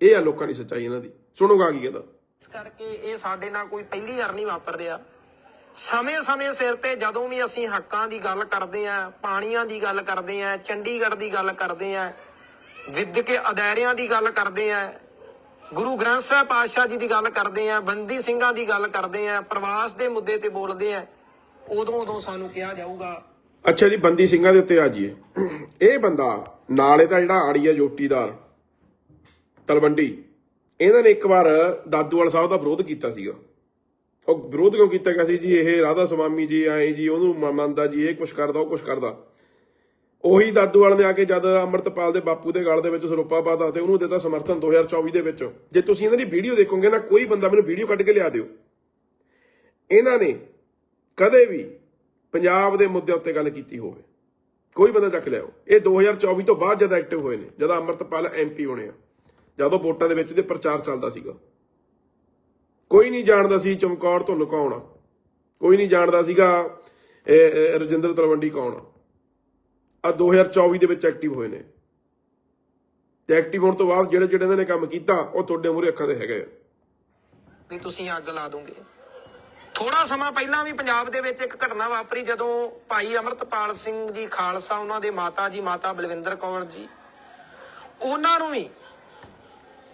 ਇਹ ਆ ਲੋਕਾਂ ਦੀ ਸੱਚਾਈ ਇਹਨਾਂ ਦੀ। ਸੁਣੋਗਾ ਕੀ ਕਹਿੰਦਾ? ਇਸ ਕਰਕੇ ਇਹ ਸਾਡੇ ਨਾਲ ਕੋਈ ਪਹਿਲੀ ਵਾਰ ਨਹੀਂ ਵਾਪਰ ਰਿਹਾ। ਸਮੇਂ-ਸਮੇਂ ਸਿਰ ਤੇ ਜਦੋਂ ਵੀ ਅਸੀਂ ਹੱਕਾਂ ਦੀ ਗੱਲ ਕਰਦੇ ਆਂ ਪਾਣੀਆਂ ਦੀ ਗੱਲ ਕਰਦੇ ਆਂ ਚੰਡੀਗੜ੍ਹ ਦੀ ਗੱਲ ਕਰਦੇ ਆਂ ਵਿਦਿਅਕ ਅਦਾਰਿਆਂ ਦੀ ਗੱਲ ਕਰਦੇ ਆਂ ਗੁਰੂ ਗ੍ਰੰਥ ਸਾਹਿਬ ਪਾਤਸ਼ਾਹ ਜੀ ਦੀ ਗੱਲ ਕਰਦੇ ਆਂ ਬੰਦੀ ਸਿੰਘਾਂ ਦੀ ਗੱਲ ਕਰਦੇ ਆਂ ਪ੍ਰਵਾਸ ਦੇ ਮੁੱਦੇ ਤੇ ਬੋਲਦੇ ਆਂ ਉਦੋਂ ਉਦੋਂ ਸਾਨੂੰ ਕਿਹਾ ਜਾਊਗਾ। ਅੱਛਾ ਜੀ, ਬੰਦੀ ਸਿੰਘਾਂ ਦੇ ਉੱਤੇ ਆ ਜੀਏ ਇਹ ਬੰਦਾ ਨਾਲੇ ਦਾ ਜਿਹੜਾ ਆੜੀਆ ਜੋਟੀਦਾਰ ਤਲਵੰਡੀ, ਇਹਨਾਂ ਨੇ ਇੱਕ ਵਾਰ ਦਾਦੂਵਾਲ ਸਾਹਿਬ ਦਾ ਵਿਰੋਧ ਕੀਤਾ ਸੀਗਾ। ਉਹ ਵਿਰੋਧ ਕਿਉਂ ਕੀਤਾ ਗਿਆ ਸੀ ਜੀ? ਇਹ ਰਾਧਾ ਸੁਆਮੀ ਜੀ ਆਏ ਜੀ, ਉਹਨੂੰ ਮੰਨਦਾ ਜੀ, ਇਹ ਕੁਛ ਕਰਦਾ, ਉਹ ਕੁਛ ਕਰਦਾ। ਉਹੀ ਦਾਦੂ ਵਾਲ ਨੇ ਆ ਕੇ ਜਦ ਅੰਮ੍ਰਿਤਪਾਲ ਦੇ ਬਾਪੂ ਦੇ ਗਲ ਦੇ ਵਿੱਚ ਸਰੋਪਾ ਪਾਤਾ ਤੇ ਉਹਨੂੰ ਦਿੱਤਾ ਸਮਰਥਨ 2024 ਦੇ ਵਿੱਚ। ਜੇ ਤੁਸੀਂ ਇਹਨਾਂ ਦੀ ਵੀਡੀਓ ਦੇਖੋਗੇ ਨਾ, ਕੋਈ ਬੰਦਾ ਮੈਨੂੰ ਵੀਡੀਓ ਕੱਢ ਕੇ ਲਿਆ ਦਿਓ। ਇਹਨਾਂ ਨੇ ਕਦੇ ਵੀ ਪੰਜਾਬ ਦੇ ਮੁੱਦੇ ਉੱਤੇ ਗੱਲ ਕੀਤੀ ਹੋਵੇ। ਕੋਈ ਬੰਦਾ ਚੱਕ ਲਿਆਓ। ਇਹ 2024 ਤੋਂ ਬਾਅਦ ਜਦ ਐਕਟਿਵ ਹੋਏ ਨੇ, ਜਦ ਅੰਮ੍ਰਿਤਪਾਲ ਐਮਪੀ ਹੋਣੇ ਆ, ਜਦੋਂ ਵੋਟਾਂ ਦੇ ਵਿੱਚ ਇਹਦੇ ਪ੍ਰਚਾਰ ਚੱਲਦਾ ਸੀਗਾ। ਕੋਈ ਨਹੀਂ ਜਾਣਦਾ ਸੀ ਚਮਕੌਰ ਧੁੰਨ ਕੌਣ ਆ। ਕੋਈ ਨਹੀਂ ਜਾਣਦਾ ਸੀਗਾ ਰਜਿੰਦਰ ਤਲਵੰਡੀ ਕੌਣ ਆ। ਆ 2024 ਦੇ ਵਿੱਚ ਐਕਟਿਵ ਹੋਏ ਨੇ। ਤੇ ਐਕਟਿਵ ਹੋਣ ਤੋਂ ਬਾਅਦ ਜਿਹੜੇ ਜਿਹੜੇ ਇਹਨਾਂ ਨੇ ਕੰਮ ਕੀਤਾ, ਉਹ ਤੁਹਾਡੇ ਮੂਹਰੇ ਅੱਖਾਂ ਦੇ ਹੈਗੇ ਵੀ ਤੁਸੀਂ ਅੱਗ ਲਾ ਦੋਗੇ। ਥੋੜਾ ਸਮਾਂ ਪਹਿਲਾਂ ਵੀ ਪੰਜਾਬ ਦੇ ਵਿੱਚ ਇੱਕ ਘਟਨਾ ਵਾਪਰੀ ਜਦੋਂ ਭਾਈ ਅਮਰਤਪਾਲ ਸਿੰਘ ਜੀ ਖਾਲਸਾ, ਉਹਨਾਂ ਦੇ ਮਾਤਾ ਜੀ, ਮਾਤਾ ਬਲਵਿੰਦਰ ਕੌਰ ਜੀ, ਉਹਨਾਂ ਨੂੰ ਵੀ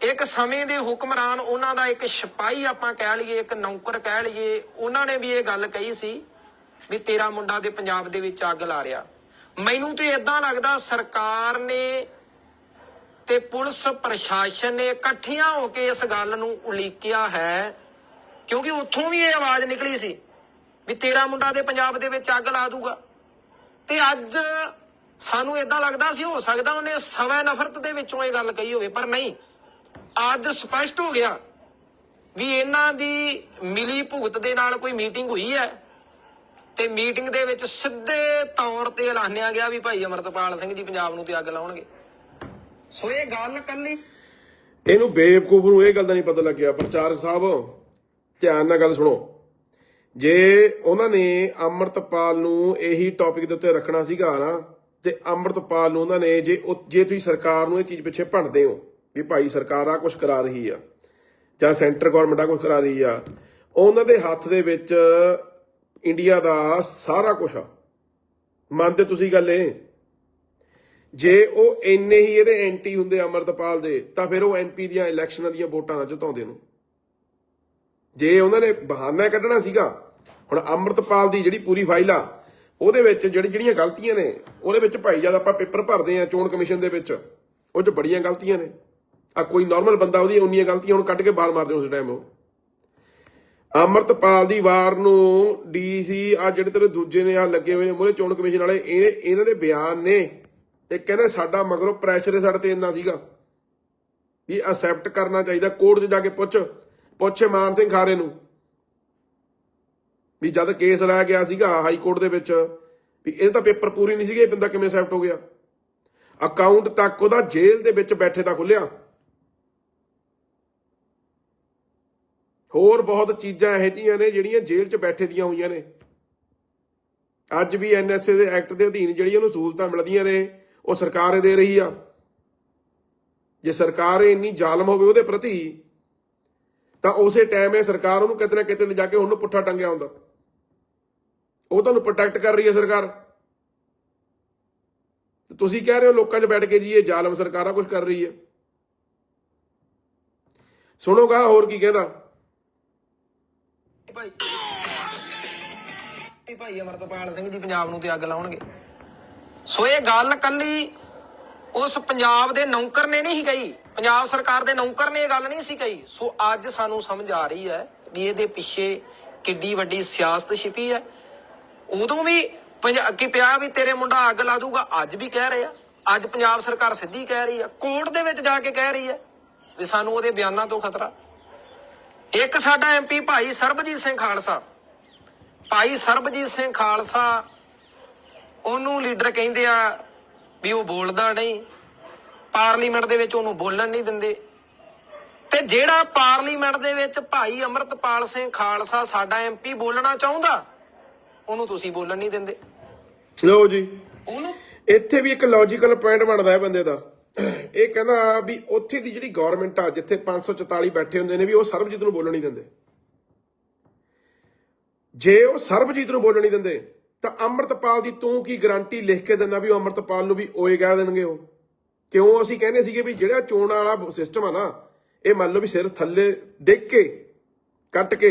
ਇੱਕ ਸਮੇਂ ਦੇ ਹੁਕਮਰਾਨ, ਉਹਨਾਂ ਦਾ ਇੱਕ ਸਿਪਾਹੀ ਆਪਾਂ ਕਹਿ ਲਈਏ, ਇੱਕ ਨੌਕਰ ਕਹਿ ਲਈਏ, ਉਹਨਾਂ ਨੇ ਵੀ ਇਹ ਗੱਲ ਕਹੀ ਸੀ ਵੀ ਤੇਰਾ ਮੁੰਡਾ ਦੇ ਪੰਜਾਬ ਦੇ ਵਿੱਚ ਅੱਗ ਲਾ ਰਿਹਾ। ਮੈਨੂੰ ਤੇ ਇਦਾਂ ਲੱਗਦਾ ਸਰਕਾਰ ਨੇ ਤੇ ਪੁਲਿਸ ਪ੍ਰਸ਼ਾਸਨ ਨੇ ਇਕੱਠੀਆਂ ਹੋ ਕੇ ਇਸ ਗੱਲ ਨੂੰ ਉਲੀਕਿਆ ਹੈ, ਕਿਉਂਕਿ ਉੱਥੋਂ ਵੀ ਇਹ ਆਵਾਜ਼ ਨਿਕਲੀ ਸੀ ਵੀ ਤੇਰਾ ਮੁੰਡਾ ਦੇ ਪੰਜਾਬ ਦੇ ਵਿੱਚ ਅੱਗ ਲਾ ਦੂਗਾ। ਤੇ ਅੱਜ ਸਾਨੂੰ ਇਦਾਂ ਲੱਗਦਾ ਸੀ, ਹੋ ਸਕਦਾ ਉਹਨੇ ਸਵੈ ਨਫ਼ਰਤ ਦੇ ਵਿੱਚੋਂ ਇਹ ਗੱਲ ਕਹੀ ਹੋਵੇ, ਪਰ ਨਹੀਂ। ਅੱਜ ਸਪਸ਼ਟ ਹੋ ਗਿਆ ਵੀ ਇਹਨਾਂ ਦੀ ਮਿਲੀ ਭੁਗਤ ਦੇ ਨਾਲ ਕੋਈ ਮੀਟਿੰਗ ਹੋਈ ਹੈ? ਤੇ ਮੀਟਿੰਗ ਦੇ ਵਿੱਚ ਸਿੱਧੇ ਤੌਰ ਤੇ ਐਲਾਨਿਆ ਗਿਆ ਵੀ ਭਾਈ ਅਮਰਤਪਾਲ ਸਿੰਘ ਜੀ ਪੰਜਾਬ ਨੂੰ ਤੇ ਅੱਗ ਲਾਉਣਗੇ। ਸੋ ਇਹ ਗੱਲ ਕੱਲੀ ਇਹਨੂੰ ਬੇਵਕੂਫ ਨੂੰ ਇਹ ਗੱਲ ਦਾ ਨਹੀਂ ਪਤਾ ਲੱਗਿਆ। ਪ੍ਰਚਾਰਕ ਸਾਹਿਬ, ਧਿਆਨ ਨਾਲ ਗੱਲ ਸੁਣੋ। ਜੇ ਉਹਨਾਂ ਨੇ ਅੰਮ੍ਰਿਤਪਾਲ ਨੂੰ ਇਹੀ ਟੌਪਿਕ ਦੇ ਉੱਤੇ ਰੱਖਣਾ ਸੀਗਾ ਨਾ, ਤੇ ਅੰਮ੍ਰਿਤਪਾਲ ਨੂੰ ਉਹਨਾਂ ਨੇ ਜੇ ਜੇ ਤੁਸੀਂ ਸਰਕਾਰ ਨੂੰ ਇਹ ਚੀਜ਼ ਪਿੱਛੇ ਭੰਡਦੇ ਹੋ ਵੀ ਭਾਈ ਸਰਕਾਰ ਆ ਕੁਝ ਕਰਾ ਰਹੀ ਆ, ਜਾਂ ਸੈਂਟਰ ਗਵਰਨਮੈਂਟ ਆ ਕੁਝ ਕਰਾ ਰਹੀ ਆ, ਉਹਨਾਂ ਦੇ ਹੱਥ ਦੇ ਵਿੱਚ ਇੰਡੀਆ ਦਾ ਸਾਰਾ ਕੁਝ ਆ। ਮੰਨਦੇ ਤੁਸੀਂ ਗੱਲ ਇਹ? ਜੇ ਉਹ ਇੰਨੇ ਹੀ ਇਹਦੇ ਐਂਟੀ ਹੁੰਦੇ ਅਮਰਤਪਾਲ ਦੇ, ਤਾਂ ਫਿਰ ਉਹ ਐਮਪੀ ਦੀਆਂ ਇਲੈਕਸ਼ਨਾਂ ਦੀਆਂ ਵੋਟਾਂ ਨਾ ਜਿਤਾਉਂਦੇ ਨੂੰ ਜੇ ਉਹਨਾਂ ਨੇ ਬਹਾਨਾ ਕੱਢਣਾ ਸੀਗਾ, ਹੁਣ ਅਮਰਤਪਾਲ ਦੀ ਜਿਹੜੀ ਪੂਰੀ ਫਾਈਲ ਆ, ਉਹਦੇ ਵਿੱਚ ਜਿਹੜੀ ਜਿਹੜੀਆਂ ਗਲਤੀਆਂ ਨੇ, ਉਹਦੇ ਵਿੱਚ ਭਾਈ ਜਦ ਆਪਾਂ ਪੇਪਰ ਭਰਦੇ ਆ ਚੋਣ ਕਮਿਸ਼ਨ ਦੇ ਵਿੱਚ, ਉਹ 'ਚ ਬੜੀਆਂ ਗਲਤੀਆਂ ਨੇ। ਆ ਕੋਈ ਨਾਰਮਲ ਬੰਦਾ ਉਹਦੀ ਉਨੀਆਂ ਗਲਤੀਆਂ ਹੁਣ ਕੱਢ ਕੇ ਬਾਹਰ ਮਾਰ ਦਿਓ ਉਸ ਟਾਈਮ ਉਹ। ਅਮਰਤਪਾਲ ਦੀ ਵਾਰ ਨੂੰ ਡੀਸੀ ਆ ਜਿਹੜੇ ਤੇਰੇ ਦੂਜੇ ਨੇ ਆ ਲੱਗੇ ਹੋਏ ਨੇ ਮੂਹਰੇ ਚੋਣ ਕਮਿਸ਼ਨ ਵਾਲੇ, ਇਹ ਇਹਨਾਂ ਦੇ ਬਿਆਨ ਨੇ। ਇਹ ਕਹਿੰਦੇ ਸਾਡਾ ਮਗਰੋਂ ਪ੍ਰੈਸ਼ਰ ਸਾਡੇ ਤੇ ਇੰਨਾ ਸੀਗਾ ਵੀ ਅਸੈਪਟ ਕਰਨਾ ਚਾਹੀਦਾ ਕੋਰਟ 'ਚ ਜਾ ਕੇ ਪੁੱਛ, ਪੁੱਛੇ ਮਾਨ ਸਿੰਘ ਖਾਰੇ ਨੂੰ। ਵੀ ਜਦ ਕੇਸ ਲਾਇਆ ਗਿਆ ਸੀਗਾ ਹਾਈ ਕੋਰਟ ਦੇ ਵਿੱਚ, ਵੀ ਇਹ ਤਾਂ ਪੇਪਰ ਪੂਰੀ ਨਹੀਂ ਸੀਗੇ, ਇਹ ਬੰਦਾ ਕਿਵੇਂ ਅਸੈਪਟ ਹੋ ਗਿਆ? ਅਕਾਊਂਟ ਤੱਕ ਉਹਦਾ ਜੇਲ੍ਹ ਦੇ ਵਿੱਚ ਬੈਠੇ ਦਾ ਖੁੱਲਿਆ ਹੋਰ ਬਹੁਤ ਚੀਜ਼ਾਂ ਇਹੋ ਜਿਹੀਆਂ ਨੇ ਜਿਹੜੀਆਂ ਜੇਲ੍ਹ 'ਚ ਬੈਠੇ ਦੀਆਂ ਹੋਈਆਂ ਨੇ। ਅੱਜ ਵੀ ਐਨਐਸਏ ਦੇ ਐਕਟ ਦੇ ਅਧੀਨ ਜਿਹੜੀਆਂ ਉਹਨੂੰ ਸਹੂਲਤਾਂ ਮਿਲਦੀਆਂ ਨੇ, ਉਹ ਸਰਕਾਰ ਹੀ ਦੇ ਰਹੀ ਆ। ਜੇ ਸਰਕਾਰ ਇੰਨੀ ਜ਼ਾਲਮ ਹੋਵੇ ਉਹਦੇ ਪ੍ਰਤੀ, ਤਾਂ ਉਸੇ ਟਾਈਮ ਇਹ ਸਰਕਾਰ ਉਹਨੂੰ ਕਿਤੇ ਨਾ ਕਿਤੇ ਲਿਜਾ ਕੇ ਉਹਨੂੰ ਪੁੱਠਾ ਟੰਗਿਆ ਹੁੰਦਾ। ਉਹ ਤੁਹਾਨੂੰ ਪ੍ਰੋਟੈਕਟ ਕਰ ਰਹੀ ਹੈ ਸਰਕਾਰ। ਤੇ ਤੁਸੀਂ ਕਹਿ ਰਹੇ ਹੋ ਲੋਕਾਂ 'ਚ ਬੈਠ ਕੇ ਜੀ ਇਹ ਜ਼ਾਲਮ ਸਰਕਾਰਾਂ ਕੁਝ ਕਰ ਰਹੀ ਹੈ। ਸੁਣੋਗਾ ਹੋਰ ਕੀ ਕਹਿੰਦਾ। ਭਾਈ। ਵੀ ਭਾਈ ਅਮਰਤਪਾਲ ਸਿੰਘ ਜੀ ਪੰਜਾਬ ਨੂੰ ਤੇ ਅੱਗ ਲਾਉਣਗੇ। ਸੋ ਇਹ ਗੱਲ ਕੱਲੀ ਉਸ ਪੰਜਾਬ ਦੇ ਨੌਕਰ ਨੇ ਨਹੀਂ ਗਈ ਪੰਜਾਬ ਸਰਕਾਰ ਦੇ ਨੌਕਰ ਨੇ ਇਹ ਗੱਲ ਨਹੀਂ ਸੀ ਕਹੀ। ਸੋ ਅੱਜ ਸਾਨੂੰ ਸਮਝ ਆ ਰਹੀ ਹੈ ਵੀ ਇਹਦੇ ਪਿੱਛੇ ਕਿੱਡੀ ਵੱਡੀ ਸਿਆਸਤ ਛਿਪੀ ਹੈ। ਉਦੋਂ ਵੀ ਪੰਜ- ਪਿਆ ਵੀ ਤੇਰੇ ਮੁੰਡਾ ਅੱਗ ਲਾ ਦੂਗਾ, ਅੱਜ ਵੀ ਕਹਿ ਰਿਹਾ। ਅੱਜ ਪੰਜਾਬ ਸਰਕਾਰ ਸਿੱਧੀ ਕਹਿ ਰਹੀ ਹੈ। ਕੋਰਟ ਦੇ ਵਿੱਚ ਜਾ ਕੇ ਕਹਿ ਰਹੀ ਹੈ ਵੀ ਸਾਨੂੰ ਉਹਦੇ ਬਿਆਨਾਂ ਤੋਂ ਖਤਰਾ। ਇੱਕ ਸਾਡਾ ਐਮਪੀ ਭਾਈ ਸਰਬਜੀਤ ਸਿੰਘ ਖਾਲਸਾ। ਭਾਈ ਸਰਬਜੀਤ ਸਿੰਘ ਖਾਲਸਾ ਉਹਨੂੰ ਲੀਡਰ ਕਹਿੰਦੇ ਆ ਵੀ ਉਹ ਬੋਲਦਾ ਨਹੀਂ। ਪਾਰਲੀਮੈਂਟ ਦੇ ਵਿੱਚ ਉਹਨੂੰ ਬੋਲਣ ਨਹੀਂ ਦਿੰਦੇ। ਤੇ ਜਿਹੜਾ ਪਾਰਲੀਮੈਂਟ ਦੇ ਵਿੱਚ ਭਾਈ ਅਮਰਤਪਾਲ ਸਿੰਘ ਖਾਲਸਾ ਸਾਡਾ ਐਮਪੀ ਬੋਲਣਾ ਚਾਹੁੰਦਾ ਉਹਨੂੰ ਤੁਸੀਂ ਬੋਲਣ ਨਹੀਂ ਦਿੰਦੇ। ਲਓ ਜੀ। ਉਹਨੂੰ ਇੱਥੇ ਵੀ ਇੱਕ ਲੌਜੀਕਲ ਪੁਆਇੰਟ ਬਣਦਾ ਹੈ ਬੰਦੇ ਦਾ। ਇਹ ਕਹਿੰਦਾ ਵੀ ਉੱਥੇ ਦੀ ਜਿਹੜੀ ਗਵਰਨਮੈਂਟ ਆ, ਜਿੱਥੇ 544 ਬੈਠੇ ਹੁੰਦੇ ਨੇ ਵੀ ਉਹ ਸਰਬਜੀਤ ਨੂੰ ਬੋਲਣ ਨਹੀਂ ਦਿੰਦੇ। ਜੇ ਉਹ ਸਰਬਜੀਤ ਨੂੰ ਬੋਲਣ ਨਹੀਂ ਦਿੰਦੇ, ਤਾਂ ਅੰਮ੍ਰਿਤਪਾਲ ਦੀ ਤੂੰ ਕੀ ਗਾਰੰਟੀ ਲਿਖ ਕੇ ਦਿੰਦਾ ਵੀ ਉਹ ਅੰਮ੍ਰਿਤਪਾਲ ਨੂੰ ਵੀ ਓਏ ਕਹਿ ਦੇਣਗੇ ਉਹ? ਕਿਉਂ ਅਸੀਂ ਕਹਿੰਦੇ ਸੀਗੇ ਵੀ ਜਿਹੜਾ ਚੋਣ ਵਾਲਾ ਸਿਸਟਮ ਆ ਨਾ, ਇਹ ਮੰਨ ਲਓ ਵੀ ਸਿਰ ਥੱਲੇ ਡਿੱਗ ਕੇ, ਕੱਟ ਕੇ,